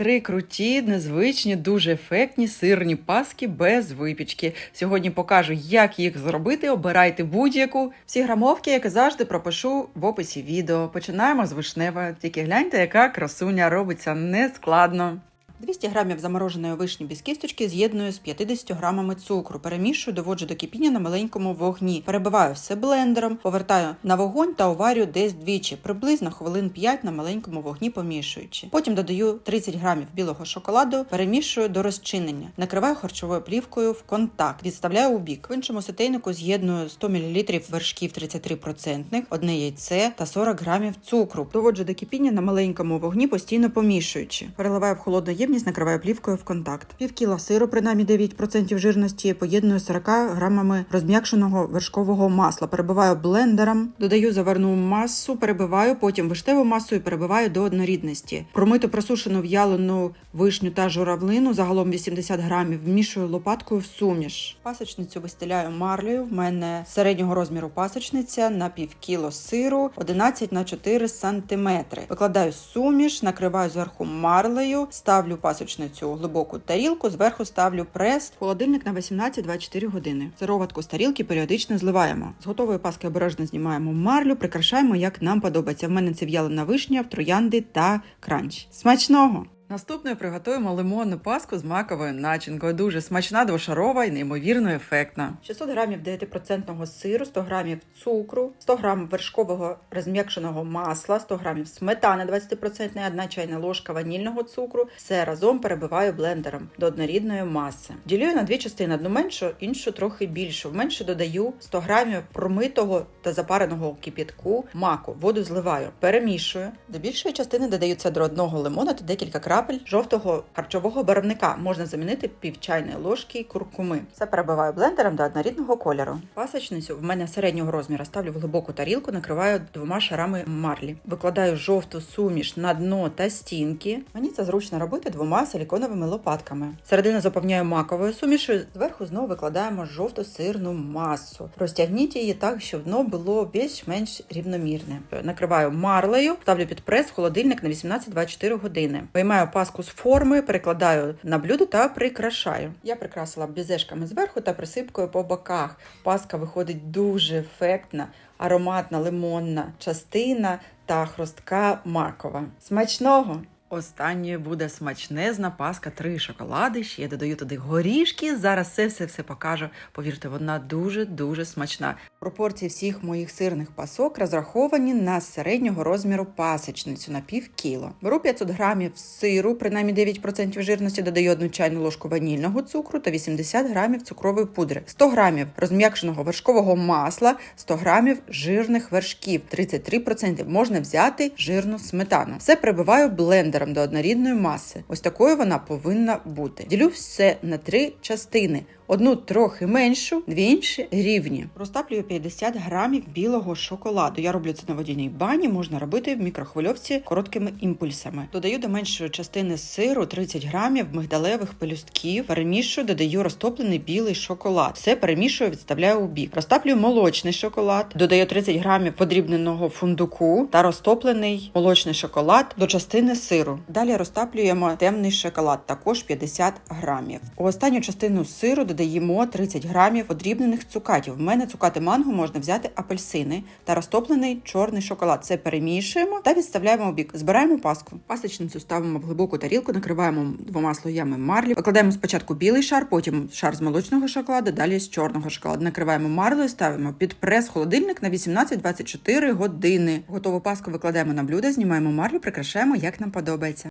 Три круті, незвичні, дуже ефектні сирні паски без випічки. Сьогодні покажу, як їх зробити. Обирайте будь-яку. Всі грамовки, як і завжди, пропишу в описі відео. Починаємо з вишнева. Тільки гляньте, яка красуня робиться нескладно. 200 грамів замороженої вишні без кісточки з'єдную з 50 грамами цукру. Перемішую, доводжу до кипіння на маленькому вогні. Перебиваю все блендером, повертаю на вогонь та уварю десь двічі, приблизно хвилин 5 на маленькому вогні помішуючи. Потім додаю 30 грамів білого шоколаду, перемішую до розчинення. Накриваю харчовою плівкою в контакт, відставляю у бік. В іншому сотейнику з'єдную 100 мл вершків 33%, одне яйце та 40 грамів цукру. Доводжу до кипіння на маленькому вогні, постійно помішуючи. Переливаю в холодну ємність, накриваю плівкою в контакт. Пів кіла сиру, принаймні 9% жирності, поєдную 40 грамами розм'якшеного вершкового масла. Перебиваю блендером, додаю заварну масу, перебиваю, потім виштеву масу і перебиваю до однорідності. Промиту просушену в'ялену вишню та журавлину, загалом 80 грамів, вмішую лопаткою в суміш. Пасочницю вистеляю марлею. В мене середнього розміру пасочниця на пів кіло сиру, 11 на 4 сантиметри. Викладаю суміш, накриваю зверху марлею, ставлю пасочницю у глибоку тарілку, зверху ставлю прес, в холодильник на 18-24 години. Сироватку з тарілки періодично зливаємо. З готової паски обережно знімаємо марлю, прикрашаємо, як нам подобається. В мене це в'ялена вишня, троянди та кранч. Смачного! Наступною приготуємо лимонну паску з маковою начинкою. Дуже смачна, двошарова і неймовірно ефектна. 600 грамів 9% сиру, 100 грамів цукру, 100 грамів вершкового розм'якшеного масла, 100 грамів сметани 20%, 1 чайна ложка ванільного цукру. Все разом перебиваю блендером до однорідної маси. Ділю на дві частини: одну меншу, іншу трохи більшу. В менше додаю 100 грамів промитого та запареного кип'ятку маку. Воду зливаю, перемішую. До більшої частини додаю цедру одного лимона та декілька крапель жовтого харчового барвника. Можна замінити пів чайної ложки куркуми. Все перебиваю блендером до однорідного кольору. Пасочницю в мене середнього розміру ставлю в глибоку тарілку, накриваю двома шарами марлі. Викладаю жовту суміш на дно та стінки. Мені це зручно робити двома силіконовими лопатками. Середину заповняю маковою сумішою. Зверху знову викладаємо жовту сирну масу. Розтягніть її так, щоб дно було більш-менш рівномірне. Накриваю марлею, ставлю під прес холодильник на 18-24 години. Виймаю паску з форми, перекладаю на блюдо та прикрашаю. Я прикрасила бізешками зверху та присипкою по боках. Паска виходить дуже ефектна, ароматна лимонна частина та хрустка макова. Смачного! Останньою буде смачнезна паска, три шоколади. Ще я додаю туди горішки. Зараз все все все покажу. Повірте, вона дуже дуже смачна. Пропорції всіх моїх сирних пасок розраховані на середнього розміру пасочницю на пів кіло. Беру 500 грамів сиру, принаймні 9% жирності, додаю одну чайну ложку ванільного цукру та 80 грамів цукрової пудри, 100 грамів розм'якшеного вершкового масла, 100 грамів жирних вершків, 33% можна взяти жирну сметану. Все прибиваю до однорідної маси. Ось такою вона повинна бути. Ділю все на три частини. Одну трохи меншу, дві інші рівні. Розтаплюю 50 грамів білого шоколаду. Я роблю це на водяній бані, можна робити в мікрохвильовці короткими імпульсами. Додаю до меншої частини сиру 30 грамів мигдалевих пелюстків. Перемішую, додаю розтоплений білий шоколад. Все перемішую, відставляю у бік. Розтаплюю молочний шоколад, додаю 30 грамів подрібненого фундуку та розтоплений молочний шоколад до частини сиру. Далі розтаплюємо темний шоколад, також 50 грамів. У останню частину сиру додаємо 30 грамів подрібнених цукатів. В мене цукати манго можна взяти апельсини та розтоплений чорний шоколад. Це перемішуємо та відставляємо у бік. Збираємо паску. Пасочницю ставимо в глибоку тарілку, накриваємо двома слоями марлі. Викладаємо спочатку білий шар, потім шар з молочного шоколаду, далі з чорного шоколаду. Накриваємо марлею, ставимо під прес холодильник на 18-24 години. Готову паску викладаємо на блюдо, знімаємо марлю, прикрашаємо як нам подобається.